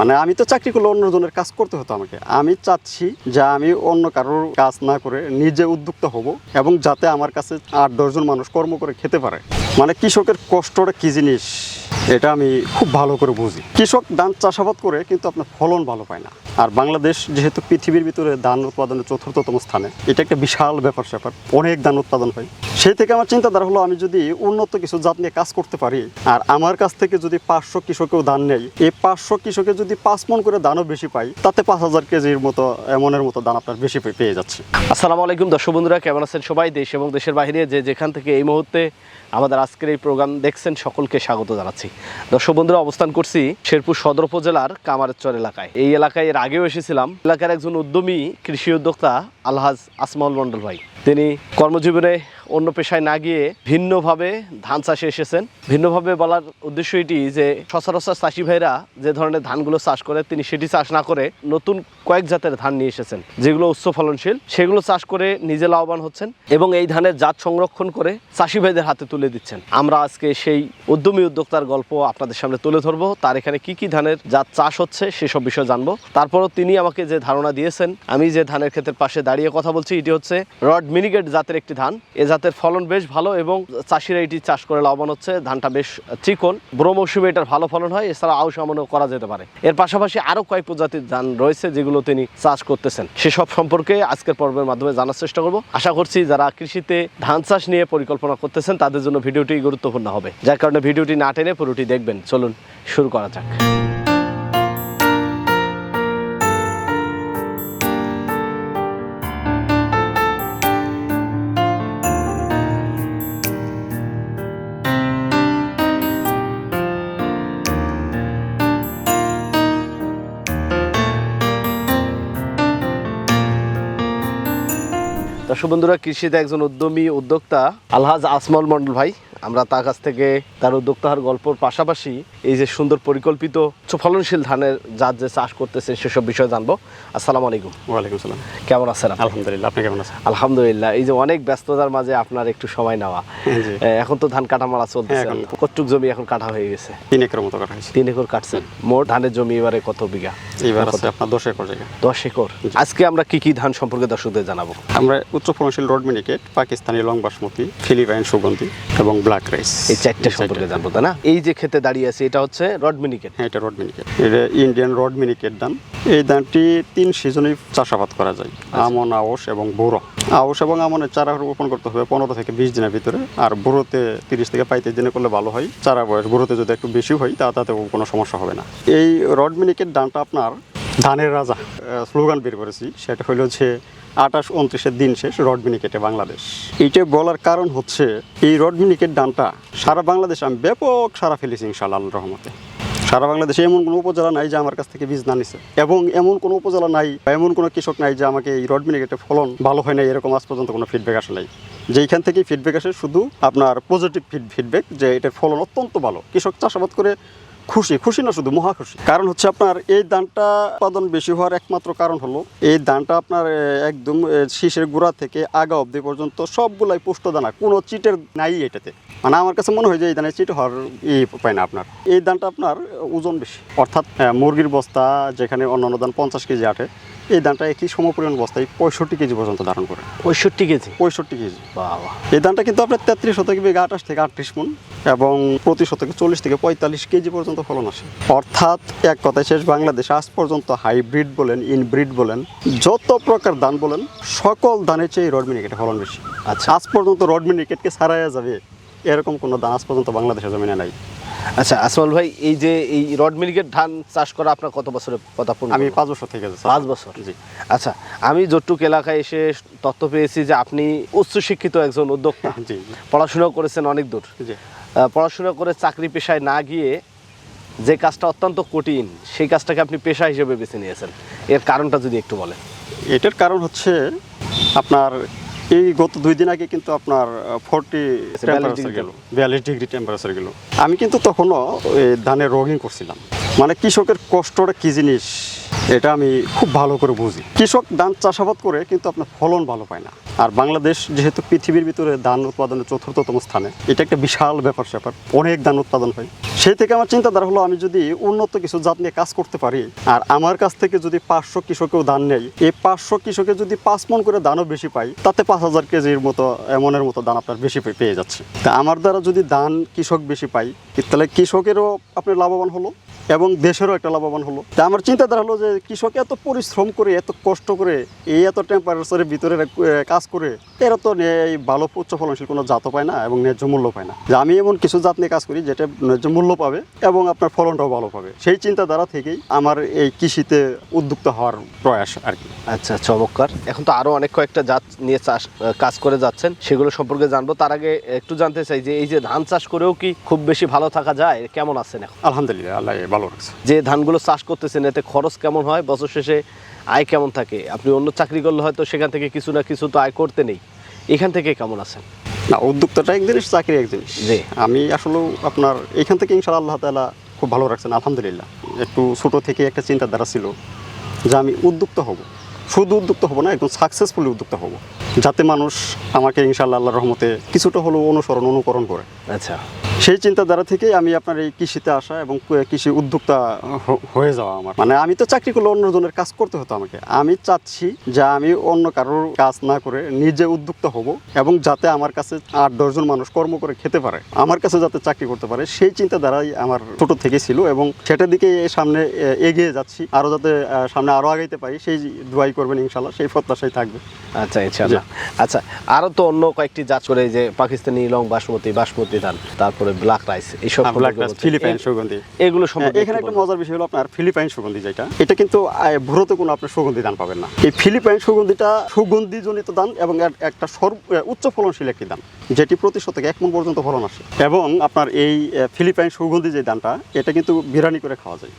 মানে আমি তো চাকরি করলে অন্য জনের কাজ করতে হতো আমাকে। আমি চাচ্ছি যে আমি অন্য কারোর কাজ না করে নিজে উদ্যোক্তা হব এবং যাতে আমার কাছে আট দশজন মানুষ কর্ম করে খেতে পারে। মানে কৃষকের কষ্টটা কি জিনিস, এটা আমি খুব ভালো করে বুঝি। কৃষক ধান চাষাবাদ করে কিন্তু আপনার ফলন ভালো পায় না। আর বাংলাদেশ যেহেতু পৃথিবীর ভিতরে ধান উৎপাদনের চতুর্থতম স্থানে, এটা একটা বিশাল ব্যাপার স্যাপার, অনেক ধান উৎপাদন হয়। সেই থেকে আমার চিন্তাধারা হলো আমি যদি উন্নত কিছু জাত নিয়ে কাজ করতে পারি, আর আমার কাছ থেকে যদি পাঁচশো কৃষকেও ধান নেই এই পাঁচশো কৃষকে যদি পাঁচ মন করে দানও বেশি পাই, তাতে পাঁচ হাজার কেজির মতো, এমনের মতো দান আপনার বেশি পেয়ে যাচ্ছে। আসসালামু আলাইকুম দর্শক বন্ধুরা, কেমন আছেন সবাই? দেশ এবং দেশের বাইরে যে যেখান থেকে এই মুহূর্তে আমাদের আজকের এই প্রোগ্রাম দেখছেন, সকলকে স্বাগত জানাচ্ছি। দর্শক বন্ধুরা, অবস্থান করছি শেরপুর সদর উপজেলার কামারেরচর এলাকায়। এই এলাকায় এর আগেও এসেছিলাম। এলাকার একজন উদ্যমী কৃষি উদ্যোক্তা আলহাজ আসমাউল মন্ডল ভাই। তিনি কর্মজীবনে অন্য পেশায় না গিয়ে ভিন্নভাবে ধান চাষে এসেছেন। ভিন্নভাবে বলার উদ্দেশ্য এটি যে, সচরাচর চাষি ভাইরা যে ধরনের ধানগুলো চাষ করে, তিনি সেটি চাষ না করে নতুন কয়েক জাতের ধান নিয়ে এসেছেন। যেগুলো উচ্চ ফলনশীল, সেগুলো চাষ করে নিজে লাভবান হচ্ছেন এবং এই ধানের জাত সংরক্ষণ করে চাষি ভাইদের হাতে তুলে দিচ্ছেন। আমরা আজকে সেই উদ্যমী উদ্যোক্তার গল্প আপনাদের সামনে তুলে ধরবো। তার এখানে কি কি ধানের জাত চাষ হচ্ছে সেসব বিষয়ে জানব। তারপরও তিনি আমাকে যে ধারণা দিয়েছেন, আমি যে ধানের ক্ষেতের পাশে দাঁড়িয়ে কথা বলছি, এটি হচ্ছে রড মিনিগেট জাতের একটি ধান। এ জাতের ফলন বেশ ভালো এবং চাষিরা এটি চাষ করে লাভবান হচ্ছে। ধানটা বেশ চিকন। ব্রো মৌসুমে এটার ভালো ফলন হয়, এছাড়া আউশ আমনও করা যেতে পারে। এর পাশাপাশি আরও কয়েক প্রজাতির ধান রয়েছে যেগুলো তিনি চাষ করতেছেন। সেসব সম্পর্কে আজকের পর্বের মাধ্যমে জানার চেষ্টা করব। আশা করছি যারা কৃষিতে ধান চাষ নিয়ে পরিকল্পনা করতেছেন, তাদের জন্য ভিডিওটি গুরুত্বপূর্ণ হবে। যার কারণে ভিডিওটি না টেনে পুরোটি দেখবেন। চলুন শুরু করা যাক। দর্শক বন্ধুরা কৃষিতে একজন উদ্যমী উদ্যোক্তা আলহাজ আসমল মন্ডল ভাই। আমরা তার কাছ থেকে তার উদ্যোক্তার গল্পর পাশাপাশি এই যে সুন্দর পরিকল্পিত ফলনশীল ধানের জাত যে চাষ করতেছে সেসব বিষয় জানব। আসসালামু আলাইকুম। ওয়ালাইকুম সালাম। কেমন আছেন আলহামদুলিল্লাহ আপনি কেমন আছেন? আলহামদুলিল্লাহ এই যে অনেক ব্যস্ততার মাঝে আপনার একটু সময় নেওয়া। এখন তো ধান কাটা মারা চলতেছে। হ্যাঁ, কতটুক জমি এখন কাটা হয়ে গেছে? তিন একর মতো কাটা হয়েছে। তিন একর কাটছেন। মোট ধানের জমি এবারে কত বিঘা? এবার আছে আপনার দশ একর জায়গা। দশ একর। আজকে আমরা কি কি ধান সম্পর্কে দর্শকদের জানাব? আমরা উচ্চ ফলনশীল রড মিনিকেট পাকিস্তানি লং বাসমতি ফিলিপাইন সুগন্ধি এবং ব্ল্যাক রাইস। এই চারটে সম্পর্কে জানব তাই না? এই যে খেতে দাঁড়িয়ে আছে এটা হচ্ছে রড মিনিকেট। হ্যাঁ এটা রড মিনিকেট। এটা ইন্ডিয়ান রড মিনিকেট ধান এই ধানটি তিন সিজনে চাষাবাদ করা যায়। আমন আওস এবং বুড়ো আওস এবং আমনের চারা রোপণ করতে হবে পনেরো থেকে বিশ দিনের ভিতরে। আর বুড়োতে তিরিশ থেকে পঁয়ত্রিশ দিনে করলে ভালো হয়। চারা বয়স বুড়োতে যদি একটু বেশি হয় তা তাতেও কোনো সমস্যা হবে না। এই রড মিনিকেট ধানটা আপনার ধানের রাজা স্লোগান বের করেছি, সেটা হলো যে আঠাশ উনত্রিশের দিন শেষ রড মিনিকেটে বাংলাদেশ। এইটা বলার কারণ হচ্ছে এই রড মিনিকেট ধানটা সারা বাংলাদেশে আমি ব্যাপক সারা ফেলেছি ইনশাআল্লাহ আল্লাহর রহমতে। সারা বাংলাদেশে এমন কোনো উপজেলা নাই যে আমার কাছ থেকে বীজ না নিছে। এবং এমন কোনো উপজেলা নাই বা এমন কোনো কৃষক নাই যে আমাকে এই রড মিনিকেটের ফলন ভালো হয় না এরকম আজ পর্যন্ত কোনো ফিডব্যাক আসে নাই। যেইখান থেকে ফিডব্যাক আসে শুধু আপনার পজিটিভ ফিড ফিডব্যাক যে এটার ফলন অত্যন্ত ভালো। কৃষক চাষাবাদ করে খুশি খুশি না শুধু, মহা খুশি। কারণ হচ্ছে আপনার এই ধানটা উৎপাদন বেশি হওয়ার একমাত্র কারণ হলো, এই ধানটা আপনার একদম শীষের গোড়া থেকে আগা অবধি পর্যন্ত সবগুলাই পুষ্ট দানা কোনো চিটের নাই এটাতে। মানে আমার কাছে মনে হয় যে এই ধানের চিট হওয়ার ই পায় না আপনার। এই ধানটা আপনার ওজন বেশি। অর্থাৎ মুরগির বস্তা, যেখানে অন্যান্য ধান পঞ্চাশ কেজি আটে এই ধানটা একই সমপরিমাণ বস্তায় পঁয়ষট্টি কেজি পর্যন্ত ধারণ করে। পঁয়ষট্টি কেজি? পঁয়ষট্টি কেজি। বাবা। এই ধানটা কিন্তু আপনার তেত্রিশ শতকে বিঘা আঠাশ থেকে আটত্রিশ মন এবং প্রতি শতকে চল্লিশ থেকে পঁয়তাল্লিশ কেজি পর্যন্ত ফলন আসে। অর্থাৎ এক কথায় শেষ বাংলাদেশে আজ পর্যন্ত হাইব্রিড বলেন ইনব্রিড বলেন যত প্রকার ধান বলেন সকল ধানের চেয়ে রড মিনিকেটে ফলন বেশি। আচ্ছা। আজ পর্যন্ত রড মিনিকেটকে সারাইয়া যাবে এরকম কোনো ধান আজ পর্যন্ত বাংলাদেশের জমিনে নাই। আচ্ছা আসমাল ভাই এই যে এই রড মিনিকেট ধান চাষ করা আপনার কত বছরের কথা আমি পাঁচ বছর থেকে পাঁচ বছর? জি। আচ্ছা আমি যতটুক এলাকায় এসে তথ্য পেয়েছি যে আপনি উচ্চশিক্ষিত একজন উদ্যোক্তা। জি। পড়াশোনা করেছেন অনেক দূর। জি। পড়াশোনা করে চাকরি পেশায় না গিয়ে যে কাজটা অত্যন্ত কঠিন সেই কাজটাকে আপনি পেশা হিসেবে বেছে নিয়েছেন। এর কারণটা যদি একটু বলেন। এটার কারণ হচ্ছে আপনার এই গত দুই দিন আগে কিন্তু আপনার ফোরটি টেম্পারেচার গেল। বিয়াল্লিশ ডিগ্রি টেম্পারেচার গেল। আমি কিন্তু তখনও ধানের রোগিং করছিলাম। মানে কৃষকের কষ্টটা কি জিনিস? এটা আমি খুব ভালো করে বুঝি। কৃষক ধান চাষাবাদ করে কিন্তু আপনার ফলন ভালো পায় না। আর বাংলাদেশ যেহেতু পৃথিবীর ভিতরে ধান উৎপাদনের চতুর্থতম স্থানে, এটা একটা বিশাল ব্যাপার স্যাপার, অনেক ধান উৎপাদন হয়। সেই থেকে আমার চিন্তাধারা হলো আমি যদি উন্নত কিছু জাত নিয়ে কাজ করতে পারি, আর আমার কাছ থেকে যদি পাঁচশো কৃষকেও ধান নেই, এই পাঁচশো কৃষকে যদি পাঁচ মন করে ধানও বেশি পাই, তাতে পাঁচ হাজার কেজির মতো এমনের মতো ধান আপনার বেশি পেয়ে যাচ্ছে। তা আমার দ্বারা যদি ধান কৃষক বেশি পাই, তাহলে কৃষকেরও আপনার লাভবান হলো? এবং দেশেরও একটা লাভবান হলো। তা আমার চিন্তাধারা হলো যে কৃষক এত পরিশ্রম করে এত কষ্ট করে এই এত টেম্পারেচারের ভিতরে কাজ করে এরা তো এই ভালো উচ্চ ফলনশীল কোনো জাতও পায় না এবং ন্যায্য মূল্য পায় না। যে আমি এমন কিছু জাত নিয়ে কাজ করি যেটা ন্যায্য মূল্য পাবে এবং আপনার ফলনটাও ভালো পাবে। সেই চিন্তাধারা থেকেই আমার এই কৃষিতে উদ্যুক্ত হওয়ার প্রয়াস আর কি। আচ্ছা চমৎকার। এখন তো আরও অনেক কয়েকটা জাত নিয়ে চাষ কাজ করে যাচ্ছেন। সেগুলো সম্পর্কে জানব। তার আগে একটু জানতে চাই যে এই যে ধান চাষ করেও কি খুব বেশি ভালো থাকা যায়? কেমন আছেন এখন? আলহামদুলিল্লাহ আল্লাহ ভালো রাখছে যে ধানগুলো চাষ করতেছেন এতে খরচ কেমন হয়? বছর শেষে আয় কেমন থাকে? আপনি অন্য চাকরি করলে হয়তো সেখান থেকে কিছু না কিছু তো আয় করতে নেই। এখান থেকে কেমন আছেন? না উদ্যোক্তাটা এক জিনিস চাকরি এক জিনিস জি। আমি আসলে আপনার এখান থেকে ইনশাআল্লাহ আল্লাহ তালা খুব ভালো রাখছেন আলহামদুলিল্লাহ। একটু ছোট থেকে একটা চিন্তাধারা ছিল যে আমি উদ্যুক্ত হব। শুধু উদ্যুক্ত হব না একদম সাকসেসফুলি উদ্যুক্ত হব। যাতে মানুষ আমাকে ইনশাআল্লাহ আল্লাহর রহমতে কিছুটা হলেও অনুসরণ অনুকরণ করে। আচ্ছা। সেই চিন্তাধারা থেকেই আমি আপনার এই কৃষিতে আসা এবং কৃষি উদ্যোক্তা হয়ে যাওয়া আমার। মানে আমি তো চাকরি করলে অন্যজনের কাজ করতে হতো আমাকে। আমি চাচ্ছি যে আমি অন্য কারোর কাজ না করে নিজে উদ্যোক্তা হব এবং যাতে আমার কাছে আট দশজন মানুষ কর্ম করে খেতে পারে আমার কাছে যাতে চাকরি করতে পারে সেই চিন্তাধারাই আমার ছোট থেকে ছিল এবং সেটার দিকে সামনে এগিয়ে যাচ্ছি। আরও যাতে সামনে আরও আগাইতে পারি সেই দোয়াই করবেন ইনশাল্লাহ সেই প্রত্যাশাই থাকবে। আচ্ছা ইনশাআল্লাহ। আচ্ছা আরও তো অন্য কয়েকটি জাত করে যে পাকিস্তানি লং বাসমতি বাসমতি ধান তারপরে ব্ল্যাক রাইস এইসব ব্ল্যাক রাইস ফিলিপাইন সুগন্ধি। এগুলো সম্পর্কে এখানে একটা মজার বিষয় হলো আপনার ফিলিপাইন সুগন্ধি যেটা। এটা কিন্তু ভুরোতে কোনো আপনার সুগন্ধি ধান পাবেন না। এই ফিলিপাইন সুগন্ধিটা সুগন্ধিজনিত ধান এবং একটা সর্ব উচ্চ ফলনশীল একটি ধান যেটি প্রতি শতকে এক মন পর্যন্ত ফলন আসে। এবং আপনার এই ফিলিপাইন সুগন্ধি যে ধানটা এটা কিন্তু বিরিয়ানি করে খাওয়া যায়।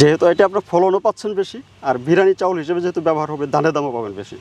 যেহেতু এটা আপনার ফলনও পাচ্ছেন বেশি আর বিরিয়ানি চাউল হিসেবে যেহেতু ব্যবহার হবে ধানের দামও পাবেন বেশি।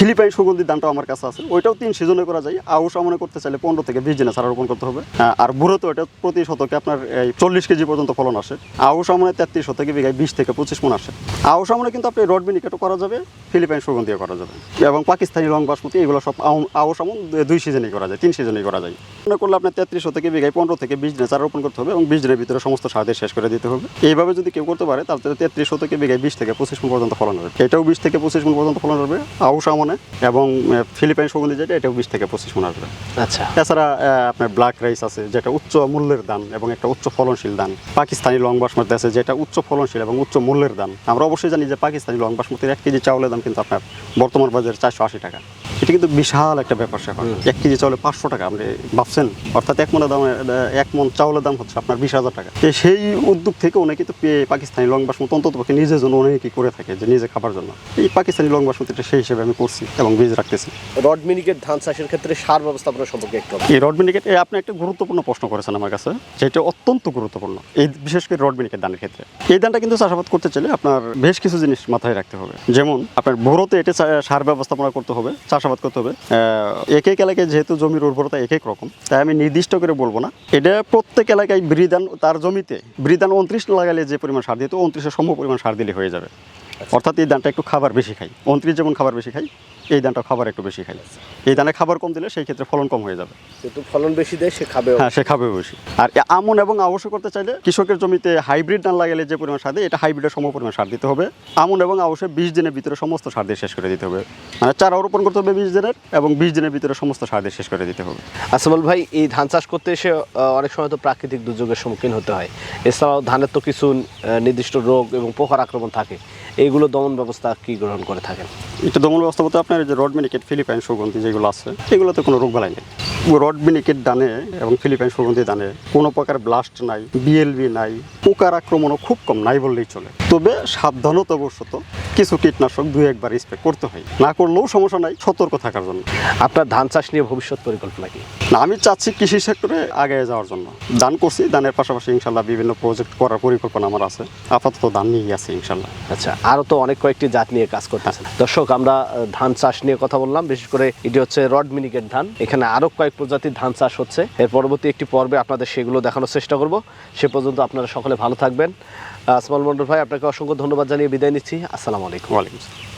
ফিলিপাইন সুগন্ধি ধানটাও আমার কাছে আছে। ওইটাও তিন সিজনে করা যায়। আউশ আমনে করতে চাইলে পনেরো থেকে বিশ দিনে চারা রোপণ করতে হবে। আর বুড়ো তো এটা প্রতি শতকে আপনার এই চল্লিশ কেজি পর্যন্ত ফলন আসে। আউশ আমনে তেত্রিশ শতকে বিঘায় বিশ থেকে পঁচিশ মন আসে। আউশ আমনে কিন্তু আপনি রড মিনিকেটও করা যাবে ফিলিপাইন সুগন্ধিও করা যাবে। এবং পাকিস্তানি রং বাসমতি, এগুলো সব আউ- আউশ আমন দুই সিজনেই করা যায়, তিন সিজনেই করা যায়। মনে করলে আপনার তেত্রিশ শতকে বিঘায় পনেরো থেকে বিশ দিনে চারা রোপণ করতে হবে এবং বিশ দিনের ভিতরে সমস্ত সার শেষ করে দিতে হবে। এইভাবে যদি কেউ করতে পারে, তাহলে তেত্রিশ শতকে বিঘায় বিশ থেকে পঁচিশ মন পর্যন্ত ফলন হবে। এটাও বিশ থেকে পঁচিশ মন পর্যন্ত ফলন হবে। আউশ আমনে এবং ফিলিপাইন সুগন্ধি যেটা এটাও বিশ থেকে পঁচিশ মন আসবে। আচ্ছা। এছাড়া আপনার ব্ল্যাক রাইস আছে যেটা উচ্চ মূল্যের দান এবং একটা উচ্চ ফলনশীল দান পাকিস্তানি লং বাসমতি আছে যেটা উচ্চ ফলনশীল এবং উচ্চ মূল্যের দান আমরা অবশ্যই জানি যে পাকিস্তানি লং বাসমতির এক কেজি চাউলের দাম কিন্তু আপনার বর্তমান বাজারে চারশো আশি টাকা। এটা কিন্তু বিশাল একটা ব্যাপার স্যাপার। এক কেজি চাউলে পাঁচশো টাকা আপনি ভাবছেন? অর্থাৎ এক মনের দাম এক মন চাউলের দাম হচ্ছে আপনার বিশ হাজার টাকা। সেই উদ্যোগ থেকে অনেকে কিন্তু পে- পাকিস্তানি লং বাসমতি অন্তত পক্ষে নিজের জন্য অনেকেই করে থাকে যে নিজে খাবার জন্য। এই পাকিস্তানি লং বাসমতিটা সেই হিসেবে আমি করছি। এবং বীজ রাখতেছি। রড মিনিকেট ধান চাষের ক্ষেত্রে সার ব্যবস্থাপনা সম্পর্কে একটু এই রড মিনিকেট আপনি একটা গুরুত্বপূর্ণ প্রশ্ন করেছেন আমার কাছে যেটা অত্যন্ত গুরুত্বপূর্ণ এই বিশেষ করে রড মিনিকেট দানের ক্ষেত্রে। এই ধানটা কিন্তু চাষাবাদ করতে চাইলে আপনার বেশ কিছু জিনিস মাথায় রাখতে হবে। যেমন আপনার ভোরতে এটা সার ব্যবস্থাপনা করতে হবে চাষাবাদ করতে হবে। এক এক এলাকায় যেহেতু জমির উর্বরতা এক এক রকম তাই আমি নির্দিষ্ট করে বলব না। এটা প্রত্যেক এলাকায় বৃদান তার জমিতে বৃদান উনত্রিশ লাগালে যে পরিমাণ সার দিতে উনত্রিশের সম পরিমাণ সার দিলে হয়ে যাবে। অর্থাৎ এই ধানটা একটু খাবার বেশি খাই। উনত্রিশ যেমন খাবার বেশি খাই এই ধানটা খাবার একটু বেশি খাই। এই ধানে খাবার কম দিলে সেই ক্ষেত্রে ফলন কম হয়ে যাবে। যেহেতু ফলন বেশি দেয় সে খাবে হ্যাঁ সে খাবে বেশি। আর আমন এবং আবশ্য করতে চাইলে কৃষকের জমিতে হাইব্রিড ধান লাগালে যে পরিমাণ সার দেয় এটা হাইব্রিডের সম পরিমাণ সার দিতে হবে। আমন এবং আবশ্যই বিশ দিনের ভিতরে সমস্ত সার দিয়ে শেষ করে দিতে হবে। মানে চারা রোপণ করতে হবে বিশ দিনের এবং বিশ দিনের ভিতরে সমস্ত সার দিয়ে শেষ করে দিতে হবে। আসমাল ভাই এই ধান চাষ করতে এসে অনেক সময় তো প্রাকৃতিক দুর্যোগের সম্মুখীন হতে হয়। এছাড়াও ধানের তো কিছু নির্দিষ্ট রোগ এবং পোকার আক্রমণ থাকে। এইগুলো দমন ব্যবস্থা কি গ্রহণ করে থাকেন? এটা দমন ব্যবস্থা বলতে আপনার যে রড মিনিকেট, ফিলিপাইন সুগন্ধি যেগুলো আছে, এগুলোতে কোনো রোগ বালাই নেই। রড মিনিকেট দানে এবং ফিলিপাইন সুগন্ধি দানে কোনো প্রকার ব্লাস্ট নাই বিএলবি নাই, পোকার আক্রমণও খুব কম, নাই বললেই চলে। তবে সাবধানতাবশত কিছু কীটনাশক দুই একবার স্প্রে করতে হয়। না করলেও সমস্যা নাই সতর্ক থাকার জন্য। আপনার ধান চাষ নিয়ে ভবিষ্যৎ পরিকল্পনা কি? না আমি চাচ্ছি কৃষি সেক্টরে আগে যাওয়ার জন্য। ধান করছি ধানের পাশাপাশি ইনশাল্লাহ বিভিন্ন প্রজেক্ট করার পরিকল্পনা আমার আছে। আপাতত ধান নিয়েই আছে ইনশাল্লাহ। আচ্ছা আরও তো অনেক কয়েকটি জাত নিয়ে কাজ করতেছেন। দর্শক আমরা ধান চাষ নিয়ে কথা বললাম বিশেষ করে এটি হচ্ছে রড মিনিকেট ধান। এখানে আরও কয়েক প্রজাতির ধান চাষ হচ্ছে। এর পরবর্তী একটি পর্বে আপনাদের সেগুলো দেখানোর চেষ্টা করব। সে পর্যন্ত আপনারা সকলে ভালো থাকবেন। আসমল মন্ডল ভাই আপনাকে অসংখ্য ধন্যবাদ জানিয়ে বিদায় নিচ্ছি। আসসালামু আলাইকুম ওয়ালাইকুম আসসালাম